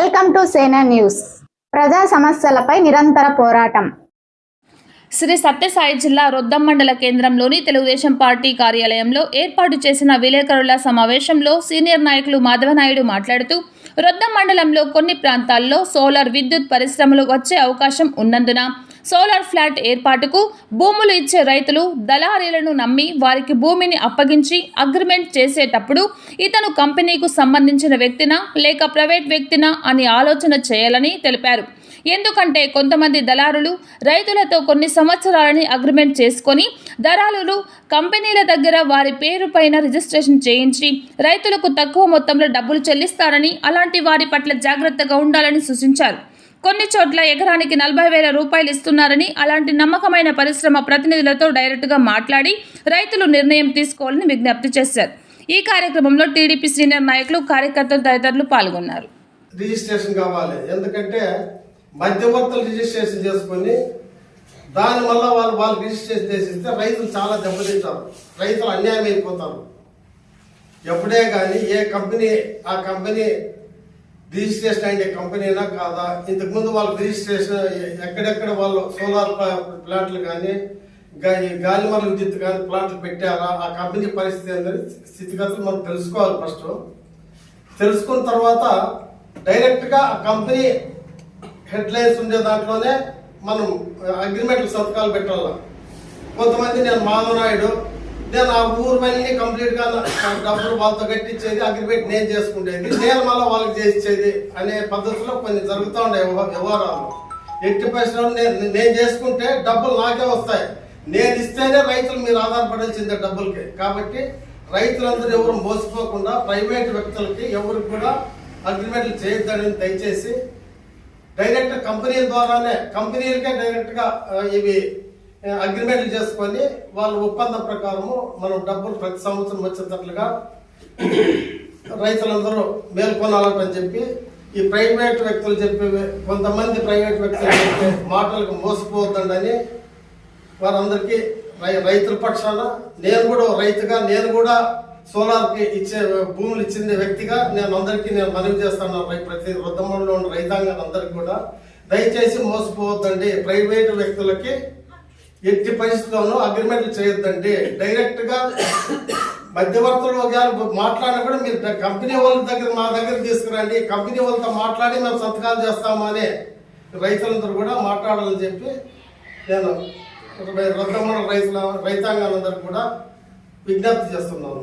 Welcome to సేనా news. ప్రజా సమస్యలపై నిరంతర పోరాటం. శ్రీ సత్యసాయి జిల్లా రొద్దం మండల కేంద్రంలోని తెలుగుదేశం పార్టీ కార్యాలయంలో ఏర్పాటు చేసిన విలేకరుల సమావేశంలో సీనియర్ నాయకులు మాధవనాయుడు మాట్లాడుతూ రొద్దం మండలంలో కొన్ని ప్రాంతాల్లో సోలార్ విద్యుత్ పరిశ్రమలు వచ్చే అవకాశం ఉన్నందున సోలార్ ఫ్లాట్ ఏర్పాటుకు భూములు ఇచ్చే రైతులు దళారీలను నమ్మి వారికి భూమిని అప్పగించి అగ్రిమెంట్ చేసేటప్పుడు ఇతను కంపెనీకు సంబంధించిన వ్యక్తినా లేక ప్రైవేట్ వ్యక్తినా అని ఆలోచన చేయాలని తెలిపారు. ఎందుకంటే కొంతమంది దళారులు రైతులతో కొన్ని సంవత్సరాలని అగ్రిమెంట్ చేసుకొని దళారులు కంపెనీల దగ్గర వారి పేరు పైన రిజిస్ట్రేషన్ చేయించి రైతులకు తక్కువ మొత్తంలో డబ్బులు చెల్లిస్తారని అలాంటి వారి పట్ల జాగ్రత్తగా ఉండాలని సూచించారు. కొన్ని చోట్ల ఎకరానికి నలభై వేల రూపాయలు ఇస్తున్నారని అలాంటి నమ్మకమైన పరిశ్రమ ప్రతినిధులతో డైరెక్టుగా మాట్లాడి రైతులు నిర్ణయం తీసుకోవాలని విజ్ఞప్తి చేశారు. ఈ కార్యక్రమంలో టీడీపీ సీనియర్ నాయకులు కార్యకర్తలు తదితరులు పాల్గొన్నారు. రిజిస్ట్రేషన్ కావాలి. ఎందుకంటే మధ్యవర్తులు రిజిస్ట్రేషన్ చేసుకొని దానివల్ల వాళ్ళు వాళ్ళు రిజిస్ట్రేషన్ చేసిస్తే రైతులు చాలా దెబ్బతింటారు. రైతులు అన్యాయం అయిపోతారు ఎప్పుడే కానీ ఏ కంపెనీ ఆ కంపెనీ రిజిస్ట్రేషన్ అయ్యే కంపెనీనా కాదా? ఇంతకుముందు వాళ్ళు రిజిస్ట్రేషన్ ఎక్కడెక్కడ వాళ్ళు సోలార్ ప్లాంట్లు కానీ గా- గాలిమర విద్యుత్ కానీ ప్లాంట్లు పెట్టారా? ఆ కంపెనీ పరిస్థితి ఏంటని స్థితిగతులు మనం తెలుసుకోవాలి ఫస్ట్. తెలుసుకున్న తర్వాత డైరెక్ట్గా ఆ కంపెనీ హెడ్ లైన్స్ ఉండే దాంట్లోనే మనం అగ్రిమెంట్లు సంతకాలు పెట్టాలి? కొంతమంది నేను మాధవనాయుడు నేను ఆ ఊరు పని కంప్లీట్గా డబ్బులు వాళ్ళతో కట్టించేది అగ్రిమెంట్ నేను చేసుకునేది నేను మళ్ళీ వాళ్ళకి చేసేది అనే పద్ధతిలో కొన్ని జరుగుతూ ఉండే వ్యవహారాలు. ఎట్టి పరిశ్రమ నేను నేను చేసుకుంటే డబ్బులు నాకే వస్తాయి. నేను ఇస్తేనే రైతులు మీరు ఆధారపడాల్సిందే డబ్బులకి. కాబట్టి రైతులందరూ ఎవరు మోసపోకుండా ప్రైవేట్ వ్యక్తులకి ఎవరికి కూడా అగ్రిమెంట్లు చేయొద్దని దయచేసి డైరెక్ట్ కంపెనీల ద్వారానే కంపెనీలకే డైరెక్ట్గా ఇవి అగ్రిమెంట్లు చేసుకొని వాళ్ళ ఒప్పందం ప్రకారము మనం డబ్బులు ప్రతి సంవత్సరం వచ్చేటట్లుగా రైతులందరూ మేల్కొనాలని చెప్పి ఈ ప్రైవేట్ వ్యక్తులు చెప్పే కొంతమంది ప్రైవేట్ వ్యక్తులు చెప్పే మాటలకు మోసపోవద్దండి వారందరికీ రై- రైతుల పక్షాన నేను కూడా రైతుగా నేను కూడా సోలార్కి ఇచ్చే భూములు ఇచ్చింది వ్యక్తిగా నేను అందరికీ నేను మనవి చేస్తాను ప్రతి వృద్ధమంలో ఉన్న రైతాంగం అందరికీ కూడా. దయచేసి మోసపోవద్దండి ప్రైవేటు వ్యక్తులకి ఎట్టి పరిస్థితుల్లోనూ అగ్రిమెంట్లు చేయొద్దండి. డైరెక్ట్గా మధ్యవర్తులు ఒకవేళ మాట్లాడినా కూడా మీరు కంపెనీ వాళ్ళ దగ్గర మా దగ్గర తీసుకురండి. కంపెనీ వాళ్ళతో మాట్లాడి మేము సంతకాలు చేస్తాము అని రైతులందరూ కూడా మాట్లాడాలని చెప్పి నేను రొద్దమూడ రైతుల రైతాంగాలందరూ కూడా విజ్ఞప్తి చేస్తున్నాను.